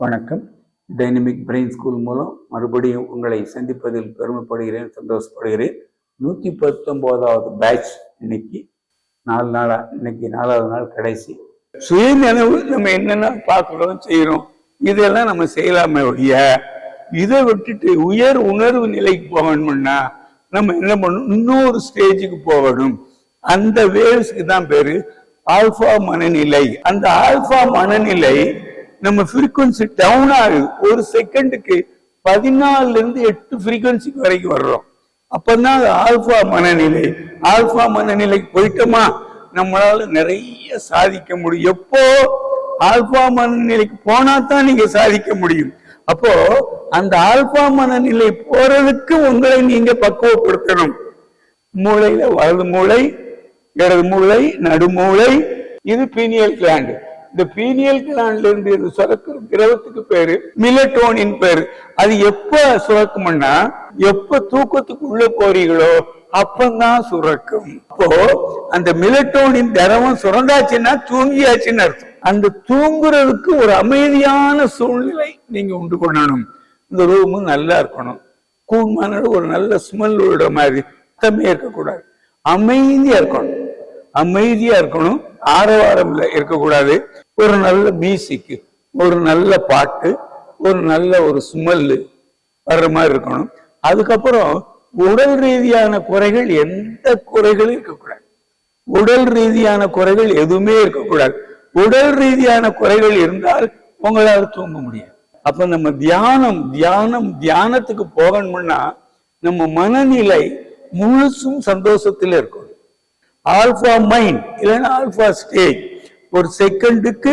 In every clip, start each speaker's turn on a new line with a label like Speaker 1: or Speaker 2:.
Speaker 1: வணக்கம். Dynamic brain school மூலம் மறுபடியும் உங்களை சந்திப்பதில் பெருமைப்படுகிறேன் சந்தோஷப்படுகிறேன். நூற்றி பத்தொம்போதாவது பேட்ச் இன்னைக்கு. நாலு நாளா இன்னைக்கு நாலாவது நாள் கடைசி. சுயநினைவு நம்ம என்னென்ன பார்க்குறோம் செய்கிறோம் இதெல்லாம் நம்ம செய்யலாமே ஒழிய இதை விட்டுட்டு உயர் உணர்வு நிலைக்கு போகணும்னா நம்ம என்ன பண்ணணும்? இன்னொரு ஸ்டேஜுக்கு போகணும். அந்த வேவ்ஸ்க்கு தான் பேரு ஆல்பா மனநிலை. அந்த ஆல்பா மனநிலை நம்ம ஃப்ரீக்குவன்சி டவுன் ஆகுது. ஒரு செகண்டுக்கு பதினாலுல இருந்து எட்டு ஃப்ரீக்குவன்சிக்கு வரைக்கும் வர்றோம். அப்பதான் அது ஆல்பா மனநிலை. ஆல்பா மனநிலைக்கு போயிட்டோமா? நம்மளால நிறைய சாதிக்க முடியும். எப்போ? ஆல்பா மனநிலைக்கு போனா தான் நீங்க சாதிக்க முடியும். அப்போ அந்த ஆல்பா மனநிலை போறதுக்கு உங்களை நீங்க பக்குவப்படுத்தணும். மூளையில வலது மூளை இடது மூளை நடுமூளை. இது பீனியல் கிளாண்டு இந்த பீனியல் கிளாண்ட்ல இருந்து இது சுரக்கிற திரவத்துக்கு பேரு மிலட்டோனின் பேரு. அது எப்ப சுரக்கும்னா எப்ப தூக்கத்துக்கு உள்ள போறீங்களோ அப்பந்தான் சுரக்கும். அப்போ அந்த மிலட்டோனின் திரவம் சுரந்தாச்சுன்னா தூங்கியாச்சுன்னு அர்த்தம். அந்த தூங்குறதுக்கு ஒரு அமைதியான சூழ்நிலை நீங்க உண்டு பண்ணணும் இந்த ரூம் நல்லா இருக்கணும். கூழ்மான ஒரு நல்ல ஸ்மெல் விட மாதிரி. சுத்தமே இருக்கக்கூடாது. அமைதியா இருக்கணும். அமைதியா இருக்கணும். ஆரவாரம் இருக்கக்கூடாது. ஒரு நல்ல மியூசிக் ஒரு நல்ல பாட்டு ஒரு நல்ல ஒரு சுமல்லு வர்ற மாதிரி இருக்கணும். அதுக்கப்புறம் உடல் ரீதியான குறைகள் எந்த குறைகளும் இருக்கக்கூடாது. உடல் ரீதியான குறைகள் எதுவுமே இருக்கக்கூடாது. உடல் ரீதியான குறைகள் இருந்தால் உங்களால் தூங்க முடியாது. அப்ப நம்ம தியானம் தியானம் தியானத்துக்கு போகணும்னா நம்ம மனநிலை முழுசும் சந்தோஷத்துல இருக்கணும். ஆல்பா மைண்ட் இல்லைன்னா ஆல்பா ஸ்டேஜ் ஒரு செகண்டுக்கு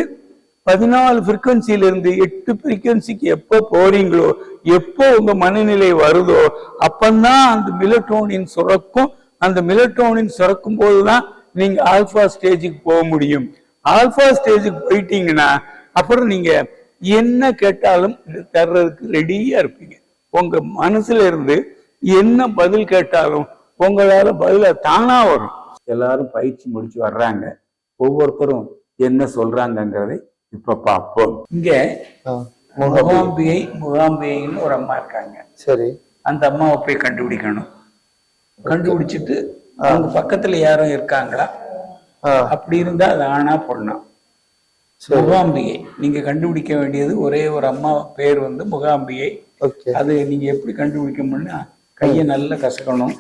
Speaker 1: பதினாலு ஃப்ரீக்வன்சில எட்டு ஃப்ரீக்வன்சிக்கு எப்போ போறீங்களோ எப்போ உங்க மனநிலை வருதோ அப்பந்தான் அந்த மிலட்டோனின் சுரக்கும். அந்த மிலட்டோனின் சுரக்கும் போதுதான் நீங்க ஆல்பா ஸ்டேஜுக்கு போக முடியும். ஆல்பா ஸ்டேஜுக்கு போயிட்டீங்கன்னா அப்புறம் நீங்க என்ன கேட்டாலும் தர்றதுக்கு ரெடியா இருப்பீங்க. உங்க மனசுல இருந்து என்ன பதில் கேட்டாலும் உங்களால பதில தானா வரும். எல்லாரும் பயிற்சி முடிச்சு வர்றாங்க. ஒவ்வொருத்தரும் என்ன சொல்றாங்கங்கிறதை இப்ப பார்ப்போம். இங்க முகாம்பிகை முகாம்பிகைன்னு ஒரு அம்மா இருக்காங்க.
Speaker 2: சரி.
Speaker 1: அந்த அம்மாவை போய் கண்டுபிடிக்கணும். கண்டுபிடிச்சிட்டு அவங்க பக்கத்துல யாரும் இருக்காங்களா? அப்படி இருந்தா அது ஆனா பொண்ணா? முகாம்பிகை நீங்க கண்டுபிடிக்க வேண்டியது ஒரே ஒரு அம்மா பேர் வந்து முகாம்பிகை அது நீங்க எப்படி கண்டுபிடிக்கணும்னா கையை நல்லா கசக்கணும்.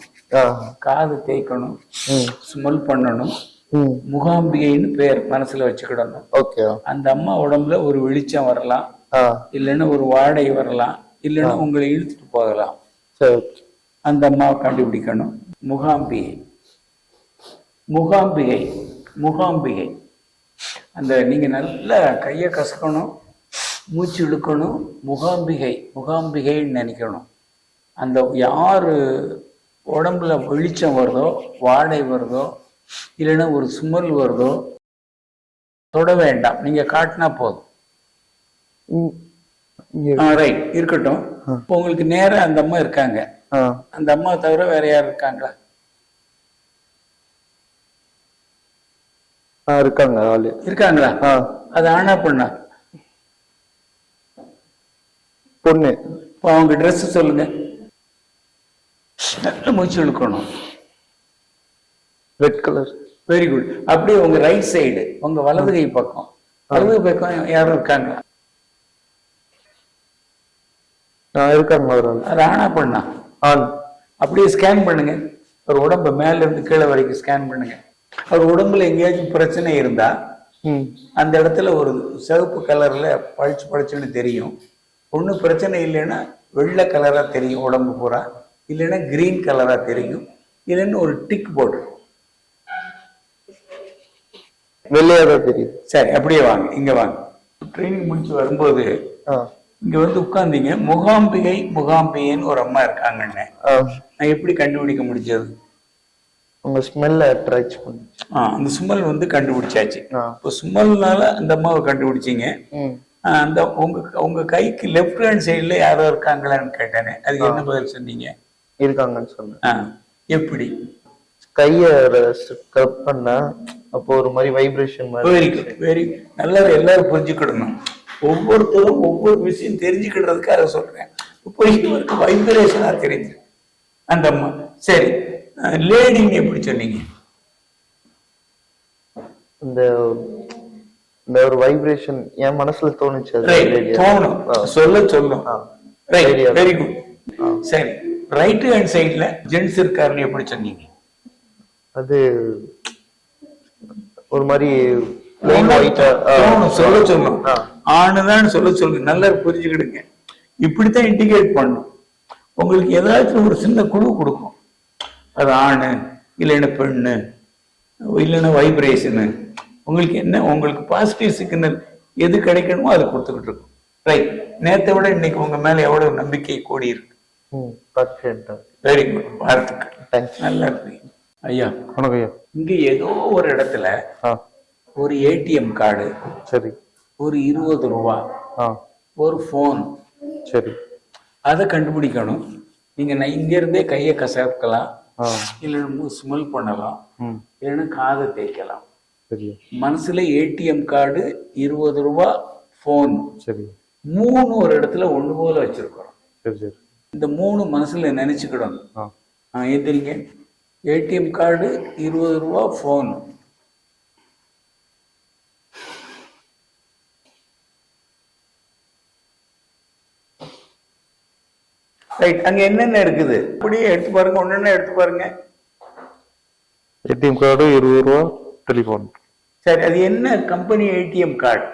Speaker 1: காது தேய்க்கணும். ஸ்மெல் பண்ணணும். முகாம்பிகைன்னு பேர் மனசுல வச்சுக்கிடணும். அந்த அம்மா உடம்புல ஒரு வெளிச்சம் வரலாம். இல்லைன்னா ஒரு வாடை வரலாம். இல்லைன்னா உங்களை இழுத்துட்டு போகலாம். அந்த அம்மாவை கண்டுபிடிக்கணும். முகாம்பிகை. முகாம்பிகை. முகாம்பிகை. அந்த நீங்க நல்லா கையை கசக்கணும். மூச்சு இழுக்கணும். முகாம்பிகை. முகாம்பிகைன்னு நினைக்கணும். அந்த யாரு உடம்புல வெளிச்சம் வருதோ வாடை வருதோ இல்லைன்னா ஒரு சுமல் வருதோ தொட வேண்டாம். நீங்க காட்டினா போதும். ரைட் இருக்கட்டும். இப்போ உங்களுக்கு நேரா அந்த அம்மா இருக்காங்க. அந்த அம்மா தவிர வேற யார் இருக்காங்களா?
Speaker 2: இருக்காங்க ஆளு.
Speaker 1: இருக்காங்களா? அது ஆனா பொண்ணா?
Speaker 2: பொண்ணு.
Speaker 1: இப்போ அவங்க Dress சொல்லுங்க. நல்ல மூச்சு இழுக்கணும்.
Speaker 2: ரெட் கலர்
Speaker 1: வெரி குட் அப்படியே உங்க ரைட் சைடு உங்க வலது கை பக்கம் வலது பக்கம் யாரும்
Speaker 2: இருக்காங்க?
Speaker 1: அது ஆனா பொண்ணா?
Speaker 2: ஆண்
Speaker 1: அப்படியே ஸ்கேன் பண்ணுங்க. ஒரு உடம்ப மேல இருந்து கீழே வரைக்கும் ஸ்கேன் பண்ணுங்க. அவர் உடம்புல எங்கேயாச்சும் பிரச்சனை இருந்தா அந்த இடத்துல ஒரு சிவப்பு கலர்ல பளிச்சு பளிச்சுன்னு தெரியும். ஒன்றும் பிரச்சனை இல்லைன்னா வெள்ளை கலரா தெரியும் உடம்பு பூரா. இல்லைன்னா கிரீன் கலரா தெரியும். இல்லைன்னா ஒரு டிக் போட்டு
Speaker 2: வெள்ளையா தான் தெரியுது
Speaker 1: சரி அப்படியே வாங்க இங்க வாங்க. ட்ரைனிங் முடிச்சு வரும்போது இங்க வந்து உட்கார்ந்தீங்க. முகாம்பிகை முகாம்பிகைன்னு ஒரு அம்மா இருக்காங்கன்னு நான் எப்படி கண்டுபிடிக்க முடிஞ்சது?
Speaker 2: உங்க ஸ்மெல்ல அட்ராக்ட் பண்ணு.
Speaker 1: அந்த சுமல் வந்து கண்டுபிடிச்சாச்சு. இப்போ சுமல்னால அந்த அம்மாவை கண்டுபிடிச்சீங்க. அந்த உங்க உங்க கைக்கு லெஃப்ட் ஹேண்ட் சைடுல யாரோ இருக்காங்களான்னு கேட்டேனே. அதுக்கு என்ன பதில் சொன்னீங்க?
Speaker 2: இருக்காங்கன்னு சொன்னேன்.
Speaker 1: எப்படி?
Speaker 2: கைய ஸ்க்ரப் பண்ணா அப்போ ஒரு மாதிரி வைப்ரேஷன் மாதிரி
Speaker 1: வெரி குட் வெரி நல்லா எல்லாரும் புரிஞ்சுக்கிடணும். ஒவ்வொருத்தரும் ஒவ்வொரு விஷயம் தெரிஞ்சுக்கிடுறதுக்காக சொல்றேன். இப்போ இவருக்கு வைப்ரேஷனா தெரிஞ்சு அந்த அம்மா சரி லேடிங்க எப்படி சொன்னீங்க?
Speaker 2: இந்த இந்த ஒரு வைப்ரேஷன் என் மனசுல தோணுச்சு அது.
Speaker 1: தோணும். சொல்ல சொல்லும். வெரி குட் சரி. ரைட் ஹேண்ட் சைடுல ஜென்ஸ் இருக்காருன்னு எப்படி சொன்னீங்க?
Speaker 2: அது ஒரு மாதிரி
Speaker 1: சொல்ல சொல்லும்
Speaker 2: ஆ.
Speaker 1: ஆணுதான் சொல்ல சொல்லுங்க. நல்லா புரிஞ்சுக்கிடுங்க. இப்படித்தான் இண்டிகேட் பண்ணும். உங்களுக்கு ஏதாச்சும் ஒரு சின்ன குழு கொடுக்கும். அது ஆணு இல்லைன்னா பெண்ணு இல்லைன்னா வைப்ரேஷனு உங்களுக்கு என்ன உங்களுக்கு பாசிட்டிவ் சிக்னல் எது கிடைக்கணுமோ அது கொடுத்துக்கிட்டு இருக்கும். ரைட் நேத்தை விட இன்னைக்கு உங்க மேல எவ்வளவு நம்பிக்கை கூடி இருக்கு. வெரி குட் வாழ்த்துக்கள். நல்லா இருக்கீங்க ஐயா.
Speaker 2: வணக்கம் ஐயா.
Speaker 1: இங்க ஏதோ ஒரு இடத்துல ஒரு ஏடிஎம் கார்டு
Speaker 2: சரி.
Speaker 1: ஒரு இருபது ரூபா ஒரு ஃபோன்
Speaker 2: சரி.
Speaker 1: அதை கண்டுபிடிக்கணும். நீங்க நான் இங்க இருந்தே கையை கசக்கலாம். இல்லைன்னா ஸ்மெல் பண்ணலாம். இல்லைன்னா காதை தேய்க்கலாம்.
Speaker 2: சரி.
Speaker 1: மனசுல ஏடிஎம் கார்டு இருபது ரூபா ஃபோன்
Speaker 2: சரி.
Speaker 1: மூணு ஒரு இடத்துல ஒண்ணு போல வச்சிருக்கிறோம்.
Speaker 2: சரி சரி.
Speaker 1: இந்த மூணு மனசுல நினைச்சுக்கிடணும்.
Speaker 2: ஆ.
Speaker 1: எந்திரிங்க ஏடிஎம் கார்டு இருபது ரூபா ஃபோன் ரைட் அங்க என்னென்ன இருக்குது? அப்படியே எடுத்து பாருங்க ஒன்னொன்னு எடுத்து பாருங்க.
Speaker 2: ஏடிஎம் கார்டு இருபது ரூபா டெலிஃபோன்
Speaker 1: சரி அது என்ன கம்பெனி ஏடிஎம் கார்டு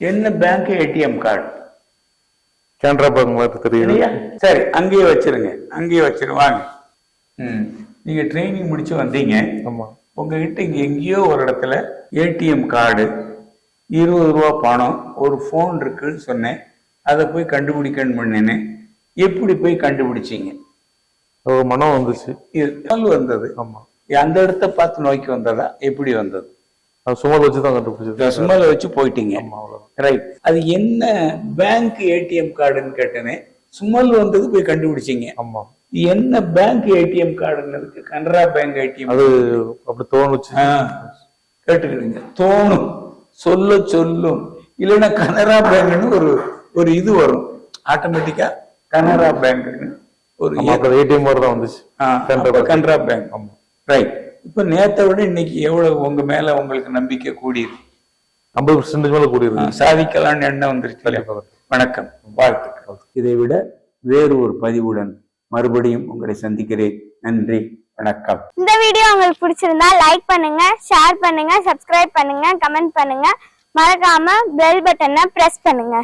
Speaker 1: என்ன bank ATM card
Speaker 2: Canara bank தெரியுது
Speaker 1: இல்லையா சரி அங்கேயே வச்சிருங்க அங்கேயே வச்சிருங்க வாங்க. ம். நீங்க ட்ரைனிங் முடிச்சு வந்தீங்க.
Speaker 2: ஆமா.
Speaker 1: உங்ககிட்ட இங்க எங்கேயோ ஒரு இடத்துல ஏடிஎம் கார்டு இருபது ரூபா பணம் ஒரு ஃபோன் இருக்குன்னு சொன்னேன். அதை போய் கண்டுபிடிக்கணும் பண்ணினேன் எப்படி போய் கண்டுபிடிச்சீங்க?
Speaker 2: மனம் வந்துச்சு.
Speaker 1: இது சுமல் வந்தது.
Speaker 2: ஆமா.
Speaker 1: அந்த இடத்த பார்த்து நோக்கி வந்ததா? எப்படி வந்தது?
Speaker 2: சும்மா வச்சு தான் கண்டுபிடிச்சது
Speaker 1: சுமலை வச்சு போயிட்டீங்க. ரைட் அது என்ன பேங்க் ஏடிஎம் கார்டுன்னு கேட்டேனே சுமல் வந்தது போய் கண்டுபிடிச்சீங்க.
Speaker 2: ஆமா.
Speaker 1: என்ன பேங்க் ஏடிஎம் கார்டுன்னு இருக்கு? கனரா பேங்க் ஏடிஎம்
Speaker 2: அது அப்படி தோணுச்சு.
Speaker 1: கேட்டுக்கிடுங்க. தோணும். சொல்ல சொல்லும். இல்லைன்னா கனரா பேங்க்னு ஒரு ஒரு இது வரும். ஆட்டோமேட்டிக்கா கனரா பேங்க்னு ஒரு
Speaker 2: ஏடிஎம் தான் வந்துச்சு.
Speaker 1: கனரா பேங்க்
Speaker 2: ஆமா.
Speaker 1: ரைட் இப்ப நேத்தை விட இன்னைக்கு எவ்வளவு உங்க மேல உங்களுக்கு நம்பிக்கை கூடியிருக்கு?
Speaker 2: ஐம்பது பர்சன்டேஜ் மேல கூடி இருக்கு
Speaker 1: சாதிக்கலாம்னு எண்ணம் வந்துருச்சு. வணக்கம் வாழ்த்துக்கள். இதை விட வேறு ஒரு பதிவுடன் மறுபடியும் உங்களை சந்திக்கிறேன். நன்றி வணக்கம்.
Speaker 3: இந்த வீடியோ உங்களுக்கு பிடிச்சிருந்தா லைக் பண்ணுங்க ஷேர் பண்ணுங்க சப்ஸ்கிரைப் பண்ணுங்க கமெண்ட் பண்ணுங்க. மறக்காம பெல் பட்டனை பிரஸ் பண்ணுங்க.